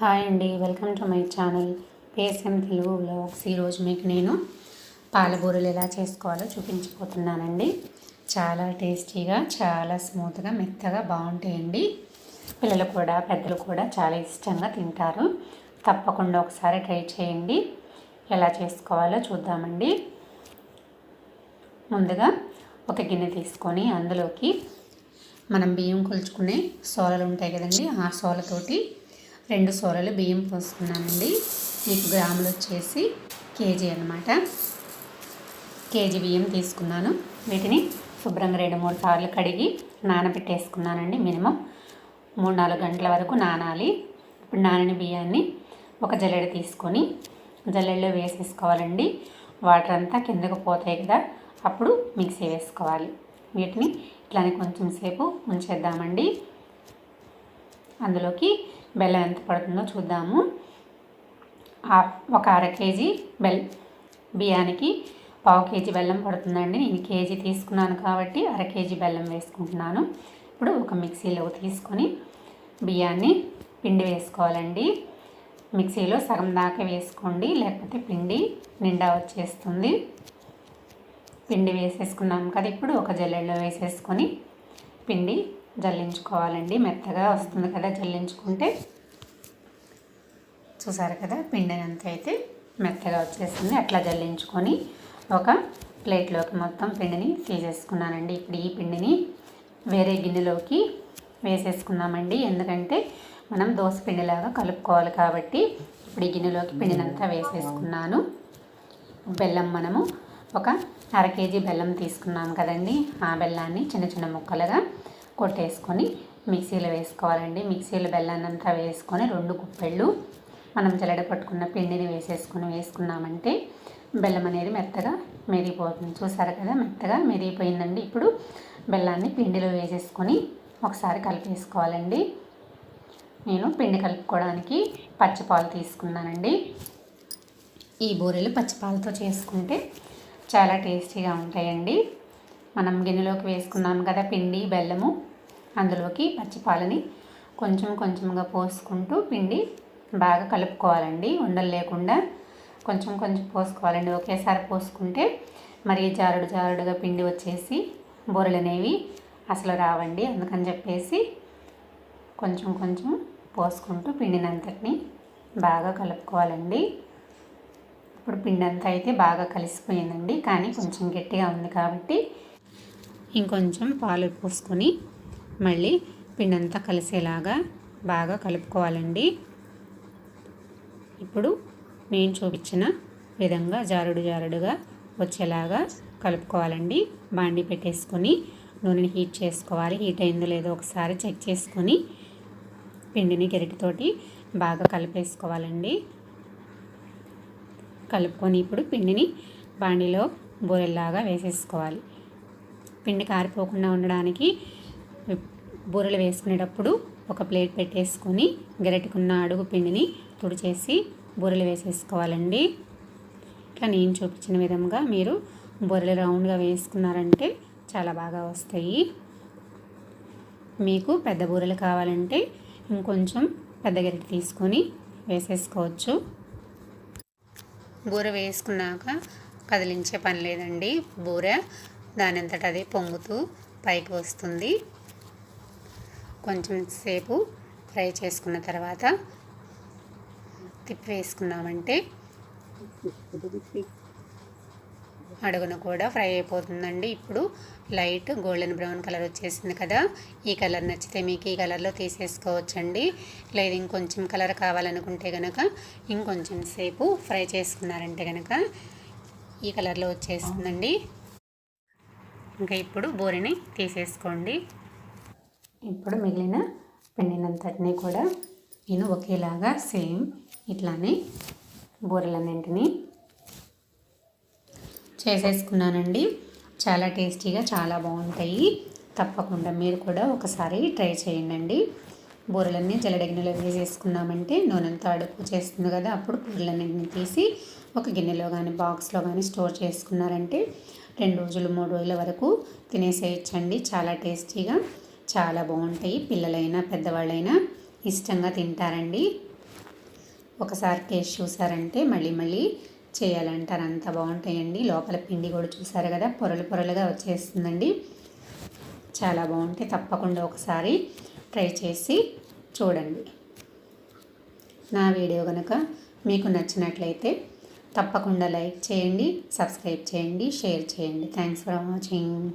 Hi అండి welcome to my channel PSM Telugu blogs. ఈరోజు మీకు నేను పాలబూరలు ఎలా చేసుకోవాలో చూపించిపోతున్నానండి చాలా టేస్టీగా చాలా స్మూత్గా మెత్తగా బాగుంటాయండి. పిల్లలు కూడా పెద్దలు కూడా చాలా ఇష్టంగా తింటారు. తప్పకుండా ఒకసారి ట్రై చేయండి. ఎలా చేసుకోవాలో చూద్దామండి. ముందుగా ఒక గిన్నె తీసుకొని అందులోకి మనం బియ్యం కొలుచుకునే సోలలు ఉంటాయి కదండి ఆ సోలతోటి రెండు సోలలు బియ్యం పోసుకున్నానండి. మీకు గ్రాములు వచ్చేసి కేజీ అనమాట కేజీ బియ్యం తీసుకున్నాను. వీటిని శుభ్రంగా రెండు మూడు సార్లు కడిగి నానబెట్టేసుకున్నానండి మినిమం. మూడు నాలుగు గంటల వరకు నానాలి. ఇప్పుడు నానని బియ్యాన్ని ఒక జల్లెడ తీసుకొని జల్లెడలో వేసేసుకోవాలండి. వాటర్ అంతా కిందకు పోతాయి కదా అప్పుడు మిక్సీ వేసుకోవాలి. వీటిని ఇట్లానే కొంచెం సేపు ఉంచేద్దామండి అందులోకి బెల్లం ఎంత పడుతుందో చూద్దాము. ఒక అర కేజీ బెల్ బియ్యానికి పావు కేజీ బెల్లం పడుతుందండి. నేను కేజీ తీసుకున్నాను కాబట్టి అర కేజీ బెల్లం వేసుకుంటున్నాను. ఇప్పుడు ఒక మిక్సీలో తీసుకొని బియ్యాన్ని పిండి వేసుకోవాలండి. మిక్సీలో సగం దాకా వేసుకోండి. లేకపోతే పిండి నిండా వచ్చేస్తుంది. పిండి వేసేసుకున్నాం కదా ఇప్పుడు ఒక జల్లెడలో వేసేసుకొని పిండి జల్లించుకోవాలండి. మెత్తగా వస్తుంది కదా జల్లించుకుంటే. చూసారు కదా పిండినంత అయితే మెత్తగా వచ్చేసింది. అట్లా జల్లించుకొని ఒక ప్లేట్లోకి మొత్తం పిండిని తీసేసుకున్నానండి. ఇప్పుడు ఈ పిండిని వేరే గిన్నెలోకి వేసేసుకున్నామండి ఎందుకంటే మనం దోశ పిండిలాగా కలుపుకోవాలి కాబట్టి ఇప్పుడు ఈ గిన్నెలోకి పిండినంతా వేసేసుకున్నాను. బెల్లం మనము ఒక అర కేజీ బెల్లం తీసుకున్నాం కదండి. ఆ బెల్లాన్ని చిన్న చిన్న ముక్కలుగా కొట్టేసుకొని మిక్సీలో వేసుకోవాలండి. మిక్సీలో బెల్లాన్ని అంతా వేసుకొని రెండు కుప్పెళ్ళు మనం జల్లెడ పట్టుకున్న పిండిని వేసేసుకొని వేసుకున్నామంటే బెల్లం అనేది మెత్తగా మెరిగిపోతుంది. చూసారు కదా మెత్తగా మెరిగిపోయిందండి. ఇప్పుడు బెల్లాన్ని పిండిలో వేసేసుకొని ఒకసారి కలిపేసుకోవాలండి. నేను పిండి కలుపుకోవడానికి పచ్చిపాలు తీసుకున్నానండి. ఈ బూరెలు పచ్చిపాలతో చేసుకుంటే చాలా టేస్టీగా ఉంటాయండి. మనం గిన్నెలోకి వేసుకున్నాం కదా పిండి బెల్లము. అందులోకి పచ్చిపాలని కొంచెం కొంచెంగా పోసుకుంటూ పిండి బాగా కలుపుకోవాలండి. ఉండలు లేకుండా కొంచెం కొంచెం పోసుకోవాలండి. ఒకేసారి పోసుకుంటే మరి జారుడు జారుడుగా పిండి వచ్చేసి బూరలు అనేవి అసలు రావండి. అందుకని చెప్పేసి కొంచెం కొంచెం పోసుకుంటూ పిండినంతటిని బాగా కలుపుకోవాలండి. ఇప్పుడు పిండి అంతా అయితే బాగా కలిసిపోయిందండి. కానీ కొంచెం గట్టిగా ఉంది కాబట్టి ఇంకొంచెం పాలు పోసుకొని మళ్ళీ పిండి అంతా కలిసేలాగా బాగా కలుపుకోవాలండి. ఇప్పుడు నేను చూపించిన విధంగా జారుడు జారుడుగా వచ్చేలాగా కలుపుకోవాలండి. బాండి పెట్టేసుకొని నూనెని హీట్ చేసుకోవాలి. హీట్ అయిందో లేదో ఒకసారి చెక్ చేసుకొని పిండిని గరిటితోటి బాగా కలిపేసుకోవాలండి. కలుపుకొని ఇప్పుడు పిండిని బాండిలో బూరెల్లాగా వేసేసుకోవాలి. పిండి కారిపోకుండా ఉండడానికి బూరెలు వేసుకునేటప్పుడు ఒక ప్లేట్ పెట్టేసుకొని గరిటకున్న అడుగు పిండిని తుడిచేసి బూరెలు వేసేసుకోవాలండి. ఇట్లా నేను చూపించిన విధంగా మీరు బూరెలు రౌండ్గా వేసుకున్నారంటే చాలా బాగా వస్తాయి. మీకు పెద్ద బూరెలు కావాలంటే ఇంకొంచెం పెద్ద గరిటె తీసుకొని వేసేసుకోవచ్చు. బూర వేసుకున్నాక కదిలించే పని లేదండి. బూర దాని అంతట అదే పొంగుతూ పైకి వస్తుంది. కొంచెం సేపు ఫ్రై చేసుకున్న తర్వాత తిప్పి వేసుకున్నామంటే అడుగున కూడా ఫ్రై అయిపోతుందండి. ఇప్పుడు లైట్ గోల్డెన్ బ్రౌన్ కలర్ వచ్చేసింది కదా ఈ కలర్ నచ్చితే మీకు ఈ కలర్లో తీసేసుకోవచ్చండి. లేదు ఇంకొంచెం కలర్ కావాలనుకుంటే కనుక ఇంకొంచెం సేపు ఫ్రై చేసుకున్నారంటే కనుక ఈ కలర్లో వచ్చేస్తుందండి. ఇంకా ఇప్పుడు బోరిని తీసేసుకోండి. ఇప్పుడు మిగిలిన పిండినంతటినీ కూడా నేను ఒకేలాగా సేమ్ ఇట్లానే బూరెలన్నింటినీ చేసేసుకున్నానండి. చాలా టేస్టీగా చాలా బాగుంటాయి. తప్పకుండా మీరు కూడా ఒకసారి ట్రై చేయండి బూరెలన్నీ జల్లెడ వేసేసుకున్నామంటే నూనెంతో అడుపు చేస్తుంది కదా అప్పుడు బూరెలన్నింటిని తీసి ఒక గిన్నెలో కానీ బాక్స్లో కానీ స్టోర్ చేసుకున్నారంటే రెండు రోజులు మూడు రోజుల వరకు తినేసేయచ్చండి. చాలా టేస్టీగా చాలా బాగుంటాయి. పిల్లలైనా పెద్దవాళ్ళైనా ఇష్టంగా తింటారండి. ఒకసారి టేస్ట్ చూసారంటే మళ్ళీ మళ్ళీ చేయాలంటారు. అంత బాగుంటాయండి. లోపల పిండి కూడా చూసారు కదా పొరలు పొరలుగా వచ్చేస్తుందండి. చాలా బాగుంటాయి. తప్పకుండా ఒకసారి ట్రై చేసి చూడండి. నా వీడియో కనుక మీకు నచ్చినట్లయితే తప్పకుండా లైక్ చేయండి సబ్స్క్రైబ్ చేయండి షేర్ చేయండి. Thanks for watching.